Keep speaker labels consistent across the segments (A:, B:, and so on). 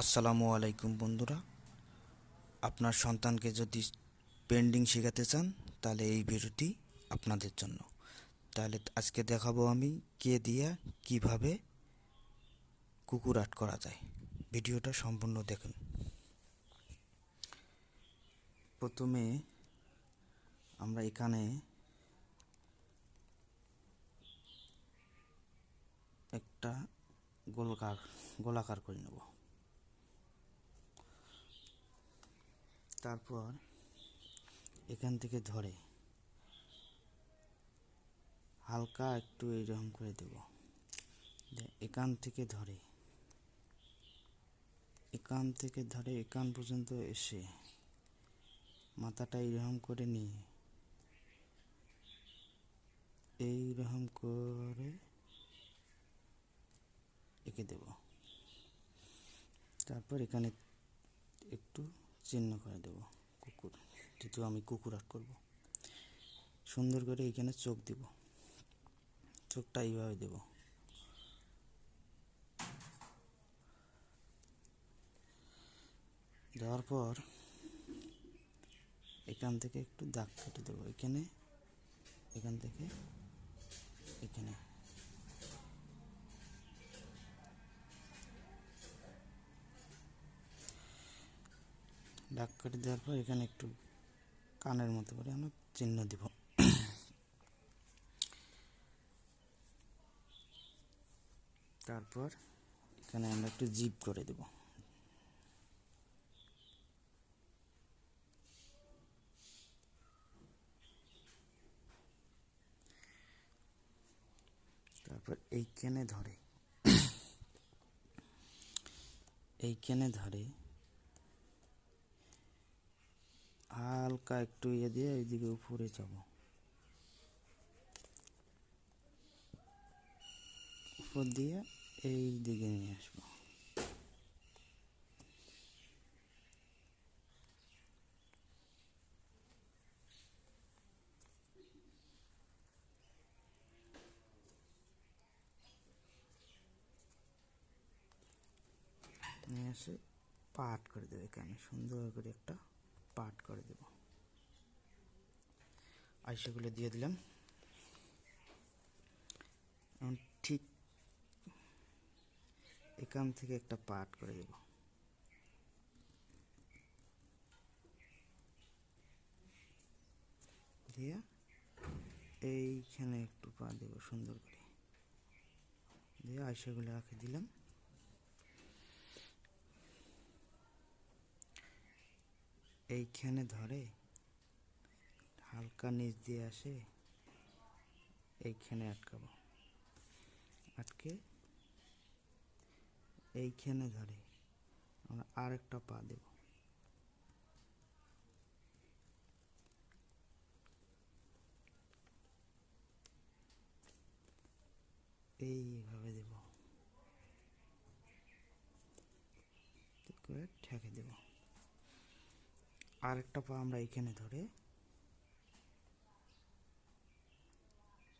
A: আসসালামু আলাইকুম বন্ধুরা। আপনার সন্তানকে যদি পেন্ডিং শেখাতে চান, তাহলে এই ভিডিওটি আপনাদের জন্য। তাহলে আজকে দেখাবো আমি কে দিয়া কীভাবে কুকুর আট করা যায়। ভিডিওটা সম্পূর্ণ দেখুন। প্রথমে আমরা এখানে একটা গোলকার গোলাকার করে নেব। তারপর এখান থেকে ধরে হালকা একটু এইরকম করে দেব। এখান থেকে ধরে। এখান থেকে ধরে, এখান পর্যন্ত এসে মাথাটা এইরকম করে নিয়ে এইরকম করে এঁকে দেব। তারপর এখানে একটু চিহ্ন করে দেব, কুকুর। যেহেতু আমি কুকুর আট করব। সুন্দর করে এখানে চোখ দিব। চোখটা এইভাবে দেব। দেওয়ার পর এখান থেকে একটু দাগ কেটে দেবো। এখানে, এখান থেকে এখানে। দাগ কেটে দেওয়ার পর এখানে একটু কানের মতো করে আমরা চিহ্ন দিব। তারপর এখানে আমরা একটু জিপ করে দেব। তারপর এইখানে ধরে। এইখানে ধরে হালকা একটু ইয়ে দিয়ে এইদিকে উপরে যাব। উপর দিয়ে এই দিকে নিয়ে আসব। নিয়ে এসে পাট করে দেবে এখানে, সুন্দর করে একটা পাট করে দেব। আইসাগুলো দিয়ে দিলাম। ঠিক এখান থেকে একটা পাট করে দেব। দিয়ে এইখানে একটু পা দেবো সুন্দর করে। দিয়ে আইসাগুলো রাখে দিলাম। এইখানে ধরে, হালকা নিচ দিয়ে আসে, এইখানে আটকাবো। আটকে এইখানে ধরে, আমরা আর একটা পা দেব। এইভাবে দেব। করে ঠেকে দেবো। আরেকটা পা আমরা এখানে ধরে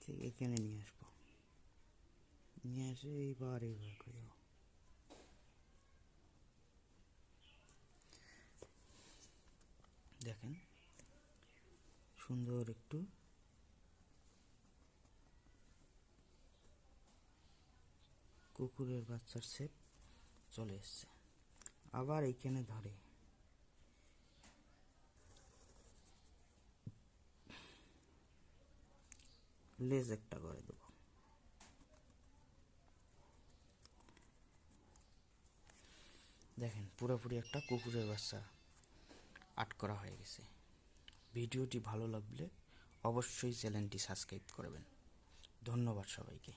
A: ঠিক এখানে নিয়ে আসব। নিয়ে এসে এইবার এইবার করে দেখেন, সুন্দর একটু কুকুরের বাচ্চার শেপ চলে এসছে। আবার এইখানে ধরে। লেজ একটা করে দেব। দেখেন, পুরোপুরি একটা কুকুরের বাচ্চা আট করা হয়ে গেছে। ভিডিওটি ভালো লাগলে অবশ্যই চ্যানেলটি সাবস্ক্রাইব করবেন। ধন্যবাদ সবাইকে।